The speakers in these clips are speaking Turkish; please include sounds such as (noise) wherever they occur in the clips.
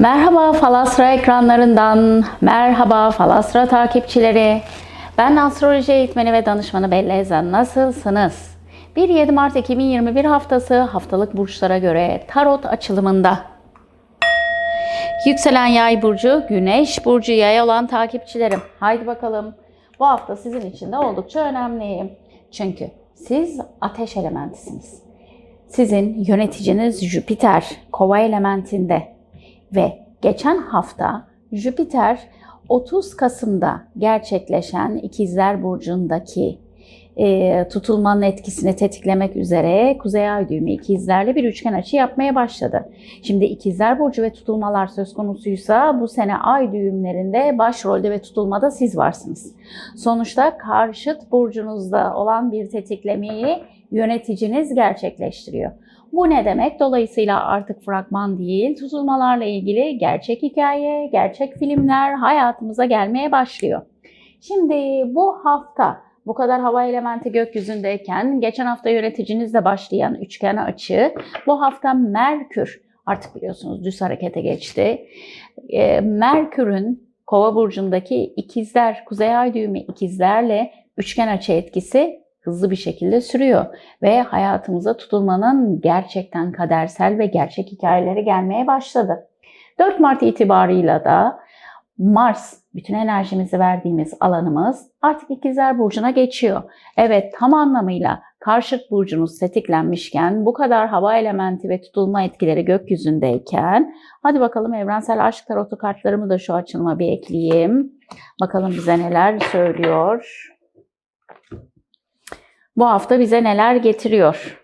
Merhaba Falasra ekranlarından, merhaba Falasra takipçileri. Ben astroloji eğitmeni ve danışmanı Bella Ezen. Nasılsınız? 1-7 Mart 2021 haftası haftalık burçlara göre tarot açılımında. Yükselen yay burcu, güneş burcu yay olan takipçilerim. Haydi bakalım. Bu hafta sizin için de oldukça önemli. Çünkü siz ateş elementisiniz. Sizin yöneticiniz Jüpiter kova elementinde ve geçen hafta Jüpiter 30 Kasım'da gerçekleşen İkizler Burcu'ndaki e, tutulmanın etkisini tetiklemek üzere Kuzey Ay düğümü ikizlerle bir üçgen açı yapmaya başladı. Şimdi ikizler burcu ve tutulmalar söz konusuysa bu sene ay düğümlerinde başrolde ve tutulmada siz varsınız. Sonuçta karşıt burcunuzda olan bir tetiklemeyi yöneticiniz gerçekleştiriyor. Bu ne demek? Dolayısıyla artık fragman değil, tutulmalarla ilgili gerçek hikaye, gerçek filmler hayatımıza gelmeye başlıyor. Şimdi bu hafta bu kadar hava elementi gökyüzündeyken geçen hafta yöneticinizle başlayan üçgen açı bu hafta Merkür artık biliyorsunuz düz harekete geçti. E, Merkür'ün Kova burcundaki ikizler, Kuzey Ay düğümü ikizlerle üçgen açı etkisi hızlı bir şekilde sürüyor ve hayatımıza tutulmanın gerçekten kadersel ve gerçek hikayeleri gelmeye başladı. 4 Mart itibarıyla da Mars, bütün enerjimizi verdiğimiz alanımız artık ikizler burcuna geçiyor. Evet tam anlamıyla karşıt burcunuz tetiklenmişken bu kadar hava elementi ve tutulma etkileri gökyüzündeyken hadi bakalım evrensel aşk tarotu kartlarımı da şu açılıma bir ekleyeyim. Bakalım bize neler söylüyor. Bu hafta bize neler getiriyor?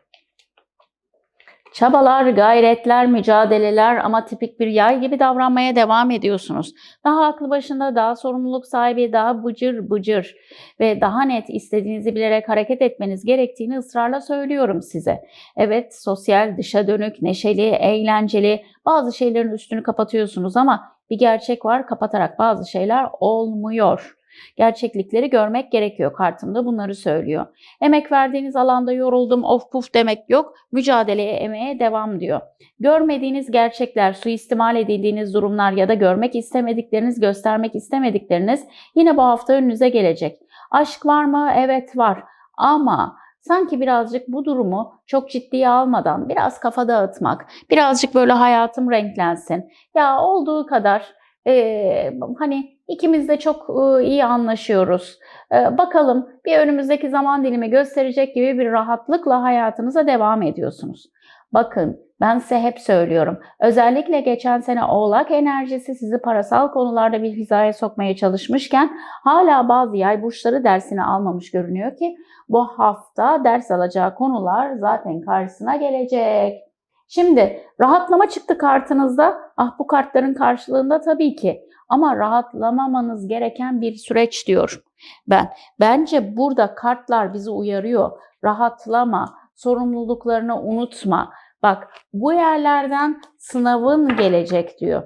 Çabalar, gayretler, mücadeleler ama tipik bir yay gibi davranmaya devam ediyorsunuz. Daha aklı başında, daha sorumluluk sahibi, daha bıcır bıcır ve daha net istediğinizi bilerek hareket etmeniz gerektiğini ısrarla söylüyorum size. Evet, sosyal, dışa dönük, neşeli, eğlenceli bazı şeylerin üstünü kapatıyorsunuz ama bir gerçek var kapatarak bazı şeyler olmuyor. Gerçeklikleri görmek gerekiyor kartımda bunları söylüyor. Emek verdiğiniz alanda yoruldum of puf demek yok. Mücadeleye emeğe devam diyor. Görmediğiniz gerçekler, suistimal edildiğiniz durumlar ya da görmek istemedikleriniz, göstermek istemedikleriniz yine bu hafta önünüze gelecek. Aşk var mı? Evet var. Ama sanki birazcık bu durumu çok ciddiye almadan biraz kafa dağıtmak, birazcık böyle hayatım renklensin. Ya olduğu kadar e, hani ikimiz de çok iyi anlaşıyoruz. E, bakalım bir önümüzdeki zaman dilimi gösterecek gibi bir rahatlıkla hayatınıza devam ediyorsunuz. Bakın ben size hep söylüyorum. Özellikle geçen sene Oğlak enerjisi sizi parasal konularda bir hizaya sokmaya çalışmışken hala bazı yay burçları dersini almamış görünüyor ki bu hafta ders alacağı konular zaten karşısına gelecek. Şimdi rahatlama çıktı kartınızda. Ah bu kartların karşılığında tabii ki ama rahatlamamanız gereken bir süreç diyorum ben. Bence burada kartlar bizi uyarıyor. Rahatlama, sorumluluklarını unutma. Bak bu yerlerden sınavın gelecek diyor.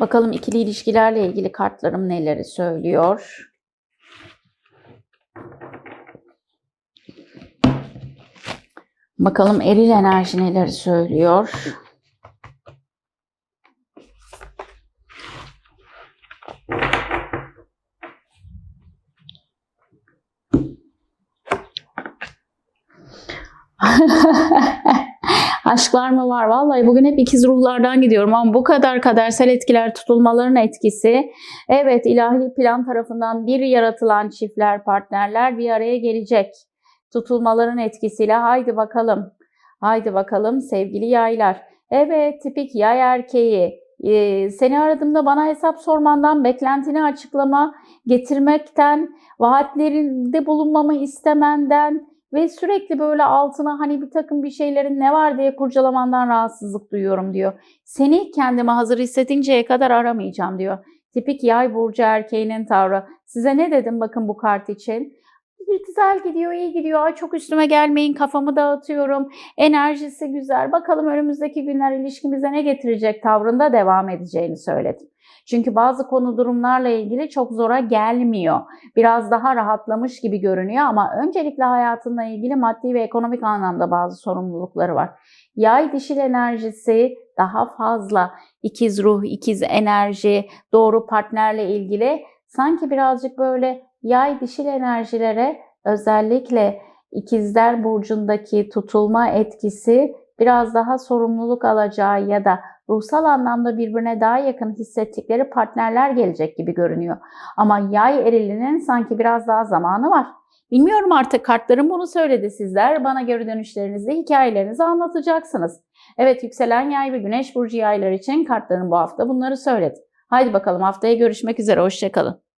Bakalım ikili ilişkilerle ilgili kartlarım neleri söylüyor. Bakalım eril enerji neleri söylüyor. (laughs) Aşk var mı var? Vallahi bugün hep ikiz ruhlardan gidiyorum ama bu kadar kadersel etkiler tutulmaların etkisi. Evet ilahi plan tarafından bir yaratılan çiftler, partnerler bir araya gelecek. Tutulmaların etkisiyle haydi bakalım. Haydi bakalım sevgili yaylar. Evet tipik yay erkeği. Ee, seni aradığımda bana hesap sormandan, beklentini açıklama getirmekten, vaatlerinde bulunmamı istemenden, ve sürekli böyle altına hani bir takım bir şeylerin ne var diye kurcalamandan rahatsızlık duyuyorum diyor. Seni kendime hazır hissedinceye kadar aramayacağım diyor. Tipik yay burcu erkeğinin tavrı. Size ne dedim bakın bu kart için? Güzel gidiyor, iyi gidiyor. Ay çok üstüme gelmeyin, kafamı dağıtıyorum. Enerjisi güzel. Bakalım önümüzdeki günler ilişkimize ne getirecek tavrında devam edeceğini söyledim. Çünkü bazı konu durumlarla ilgili çok zora gelmiyor. Biraz daha rahatlamış gibi görünüyor ama öncelikle hayatınla ilgili maddi ve ekonomik anlamda bazı sorumlulukları var. Yay dişil enerjisi daha fazla ikiz ruh, ikiz enerji, doğru partnerle ilgili sanki birazcık böyle yay dişil enerjilere özellikle ikizler burcundaki tutulma etkisi biraz daha sorumluluk alacağı ya da ruhsal anlamda birbirine daha yakın hissettikleri partnerler gelecek gibi görünüyor. Ama yay erilinin sanki biraz daha zamanı var. Bilmiyorum artık kartlarım bunu söyledi sizler. Bana geri dönüşlerinizde hikayelerinizi anlatacaksınız. Evet yükselen yay ve güneş burcu yaylar için kartların bu hafta bunları söyledi. Haydi bakalım haftaya görüşmek üzere. Hoşçakalın.